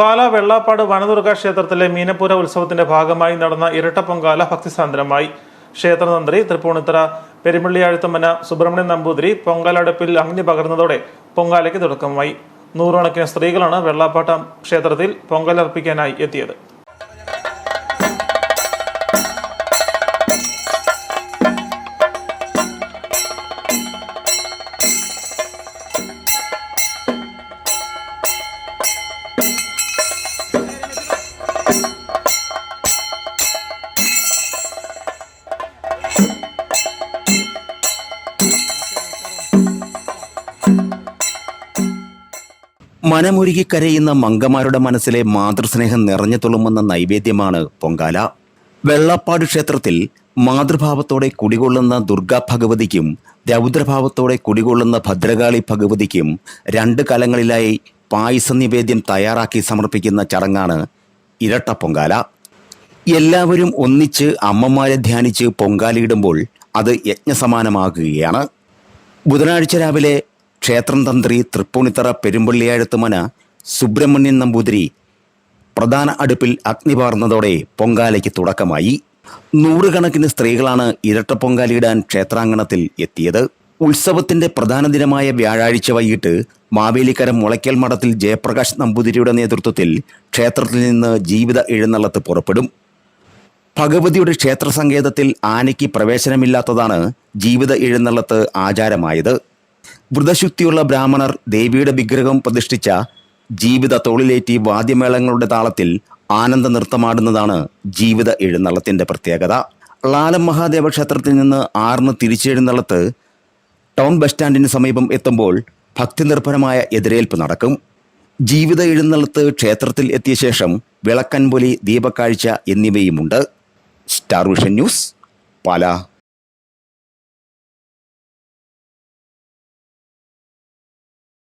പാല വെള്ളാപ്പാട് വനദുർഗ ക്ഷേത്രത്തിലെ മീനപ്പുര ഉത്സവത്തിന്റെ ഭാഗമായി നടന്ന ഇരട്ട പൊങ്കാല ഭക്തിസാന്ദ്രമായി. ക്ഷേത്രതന്ത്രി തൃപ്പൂണിത്തറ പെരുമള്ളിയാഴുത്തമ്മന സുബ്രഹ്മണ്യൻ നമ്പൂതിരി പൊങ്കാലടുപ്പിൽ അഗ്നി പകർന്നതോടെ പൊങ്കാലയ്ക്ക് തുടക്കമായി. നൂറുകണക്കിന് സ്ത്രീകളാണ് വെള്ളാപ്പാട്ട ക്ഷേത്രത്തിൽ പൊങ്കലർപ്പിക്കാനായി എത്തിയത്. മനമൊരുകി കരയുന്ന മങ്കമാരുടെ മനസ്സിലെ മാതൃസ്നേഹം നിറഞ്ഞു തുളുമ്പുന്ന നൈവേദ്യമാണ് പൊങ്കാല. വെള്ളപ്പാട് ക്ഷേത്രത്തിൽ മാതൃഭാവത്തോടെ കുടികൊള്ളുന്ന ദുർഗാ ഭഗവതിക്കും രൗദ്രഭാവത്തോടെ കുടികൊള്ളുന്ന ഭദ്രകാളി ഭഗവതിക്കും രണ്ട് കലങ്ങളിലായി പായസ നിവേദ്യം തയ്യാറാക്കി സമർപ്പിക്കുന്ന ചടങ്ങാണ് ഇരട്ട പൊങ്കാല. എല്ലാവരും ഒന്നിച്ച് അമ്മമാരെ ധ്യാനിച്ച് പൊങ്കാലയിടുമ്പോൾ അത് യജ്ഞസമാനമാകുകയാണ്. ബുധനാഴ്ച രാവിലെ ക്ഷേത്രം തന്ത്രി തൃപ്പൂണിത്തറ പെരുമ്പള്ളിയാഴത്തുമന സുബ്രഹ്മണ്യൻ നമ്പൂതിരി പ്രധാന അടുപ്പിൽ അഗ്നി പാർന്നതോടെ പൊങ്കാലയ്ക്ക് തുടക്കമായി. നൂറുകണക്കിന് സ്ത്രീകളാണ് ഇരട്ട പൊങ്കാലയിടാൻ ക്ഷേത്രാങ്കണത്തിൽ എത്തിയത്. ഉത്സവത്തിന്റെ പ്രധാന ദിനമായ വ്യാഴാഴ്ച വൈകിട്ട് മാവേലിക്കര മുളയ്ക്കൽ മഠത്തിൽ ജയപ്രകാശ് നമ്പൂതിരിയുടെ നേതൃത്വത്തിൽ ക്ഷേത്രത്തിൽ നിന്ന് ജീവിത എഴുന്നള്ളത്ത് പുറപ്പെടും. ഭഗവതിയുടെ ക്ഷേത്ര സങ്കേതത്തിൽ ആനയ്ക്ക് പ്രവേശനമില്ലാത്തതാണ് ജീവിത എഴുന്നള്ളത്ത് ആചാരമായത്. വ്രതശുദ്ധിയുള്ള ബ്രാഹ്മണർ ദേവിയുടെ വിഗ്രഹം പ്രതിഷ്ഠിച്ച ജീവിത തോളിലേറ്റി വാദ്യമേളങ്ങളുടെ താളത്തിൽ ആനന്ദ നൃത്തമാടുന്നതാണ് ജീവിത എഴുന്നള്ളത്തിന്റെ പ്രത്യേകത. ലാലം മഹാദേവ ക്ഷേത്രത്തിൽ നിന്ന് ആറിന് തിരിച്ചെഴുന്നള്ളത്ത് ടൗൺ ബസ് സ്റ്റാൻഡിന് സമീപം എത്തുമ്പോൾ ഭക്തിനിർഭരമായ എതിരേൽപ്പ് നടക്കും. ജീവിത എഴുന്നള്ളത്ത് ക്ഷേത്രത്തിൽ എത്തിയ ശേഷം വിളക്കൻപൊലി ദീപക്കാഴ്ച എന്നിവയുമുണ്ട്. Star vision news Pala.